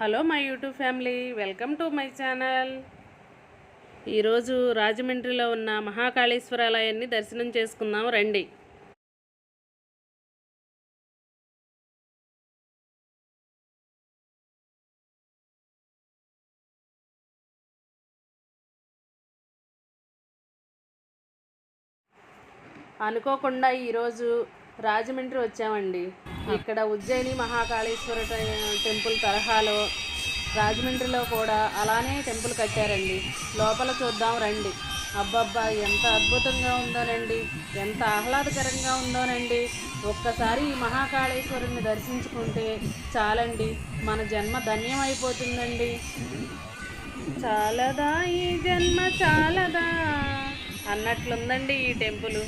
Hello my YouTube family welcome to my channel. ఈరోజు రాజమండ్రిలో ఉన్న మహాకాళేశ్వరాలయాన్ని దర్శనం చేసుకుందాం రండి. అనుకోకుండా ఈరోజు రాజమండ్రి వచ్చామండి. ఇక్కడ ఉజ్జయిని మహాకాళేశ్వర టెంపుల్ తరహాలో రాజమండ్రిలో కూడా అలానే టెంపుల్ కట్టారండి. లోపల చూద్దాం రండి. అబ్బబ్బా ఎంత అద్భుతంగా ఉందోనండి. ఎంత ఆహ్లాదకరంగా ఉందోనండి. ఒక్కసారి ఈ మహాకాళేశ్వరుని దర్శించుకుంటే చాలండి. మన జన్మ ధన్యమైపోతుందండి. చాలదా ఈ జన్మ చాలదా అన్నట్లుందండి ఈ టెంపుల్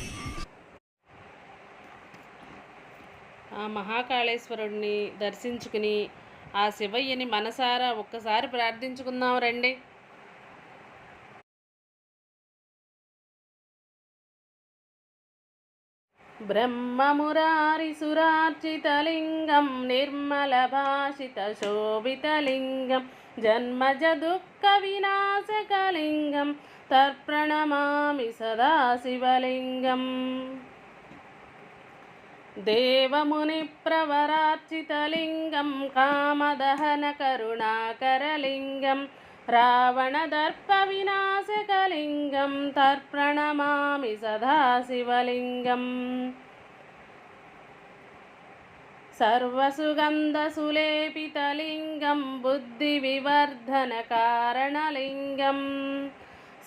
ఆ మహాకాళేశ్వరుడిని దర్శించుకుని ఆ శివయ్యని మనసారా ఒక్కసారి ప్రార్థించుకుందాం రండి. బ్రహ్మమురారిసురార్చితలింగం నిర్మలభాషితశోభితలింగం జన్మజ దుఃఖ వినాశకలింగం తర్ప్రణమామి సదా దేవముని ప్రవరార్చితలింగం కామదహన కరుణాకరలింగం రావణదర్ప వినాశకలింగం తర్ప్రణమామి సదా శివలింగం సర్వసుగంధసులేపితలింగం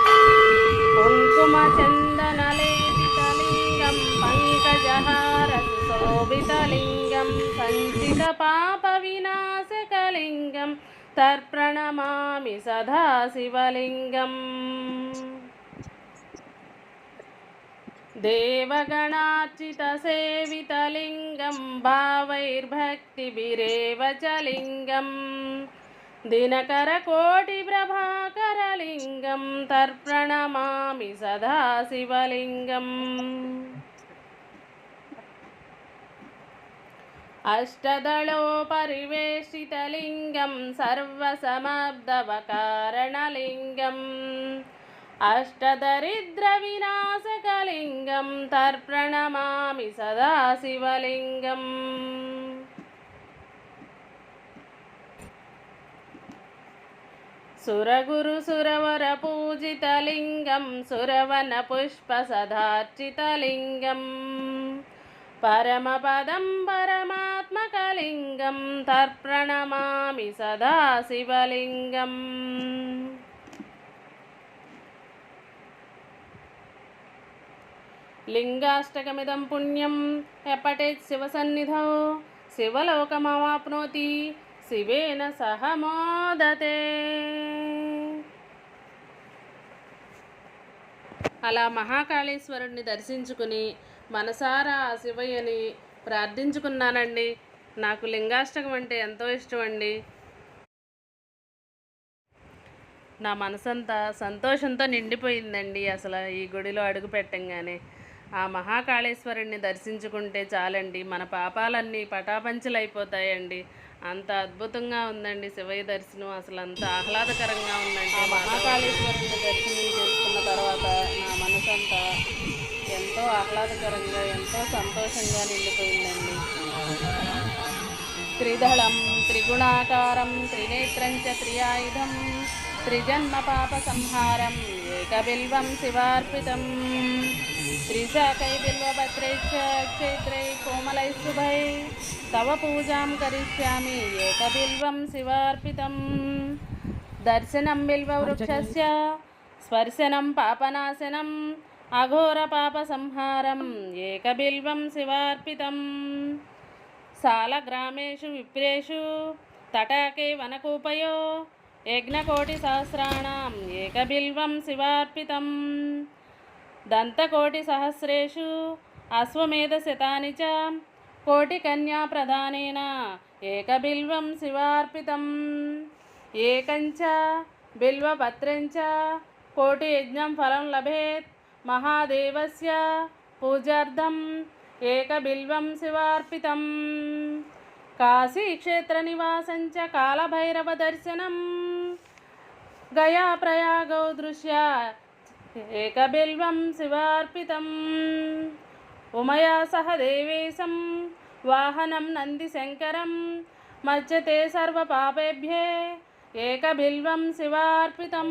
తర్పణమామి సదా శివలింగం కుంకుమ చందనలేపితలింగం పంకజహార సుశోభితలింగం సంచిత పాప వినాశకలింగం తర్ప్రణమామి సదా శివలింగం देवगणार्चितसेवितलिङ्गं भावैर्भक्तिभिरेव च దినకర కోటి ప్రభాకరలింగం తర్పణమామి సదాశివలింగం అష్టదళోపరివేషితలింగం సర్వసమర్థవకారణలింగం అష్టదరిద్రవినాశకలింగం తర్పణమామి సదాశివలింగం సురగురు సురవర పూజితలింగం సురవన పుష్పసదార్చితలింగం పరమపదం పరమాత్మకలింగం తర్పణమామి సదా శివలింగం. లింగాష్టకమిదం పుణ్యం ఎప్పటే శివసన్నిధౌ శివలోకమవాప్నోతి శివేన సహ మోదతే. అలా మహాకాళేశ్వరుణ్ణి దర్శించుకుని మనసారా ఆ శివయ్యని ప్రార్థించుకున్నానండి. నాకు లింగాష్టకం అంటే ఎంతో ఇష్టం అండి నా మనసంతా సంతోషంతో నిండిపోయిందండి అసలు ఈ గుడిలో అడుగు పెట్టంగానే. ఆ మహాకాళేశ్వరుణ్ణి దర్శించుకుంటే చాలండి. మన పాపాలన్నీ పటాపంచలైపోతాయండి. అంత అద్భుతంగా ఉందండి శివయ్య దర్శనం. అసలు అంత ఆహ్లాదకరంగా ఉందండి మహాకాళేశ్వరుని దర్శనం చేసుకున్న తర్వాత నా మనసంతా ఎంతో ఆహ్లాదకరంగా ఎంతో సంతోషంగా నిండిపోయిందండి. త్రిదళం త్రిగుణాకారం త్రినేత్రం చ త్రియాయుధం త్రిజన్మ పాప సంహారం ఏకబిల్వం శివార్పితం త్రిశాకై బిల్వపత్రై క్షేత్రై కోమలై శుభై తవ పూజాం కరిష్యామి ఏకబిల్వం శివార్పితం దర్శనం బిల్వవృక్షస్య స్పర్శనం పాపనాశనం అఘోర పాప సంహారం ఏకబిల్వం శివార్పితం సాలగ్రామేషు విప్రేషు తటాకే వనకూపయో యజ్ఞకోటిసహస్రాణం ఏకబిల్వం శివార్పితం. దంతకోటిసహస్రేషు అశ్వమేధశతాని చ కోటికన్యాప్రదానేన ఏకబిల్వం శివార్పితం. ఏకంచ బిల్వపత్రంచ కోటియజ్ఞం ఫలం లభేత్ మహాదేవస్య పూజార్థం ఏకబిల్వం శివార్పితం. కాశీక్షేత్రనివాసం చ కాలభైరవదర్శనం గయా ప్రయాగౌ దృశ్య. ఏకబిల్వం శివార్పితం. ఉమయా సహ దేవేశం వాహనం నందిశంకరం మజ్జతే సర్వపాపేభ్యే. ఏకబిల్వం శివార్పితం.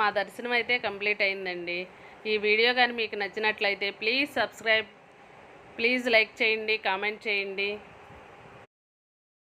మా దర్శనం అయితే కంప్లీట్ అయిందండి. ఈ వీడియో కానీ మీకు నచ్చినట్లయితే ప్లీజ్ సబ్స్క్రైబ్ ప్లీజ్ లైక్ చేయండి కామెంట్ చేయండి.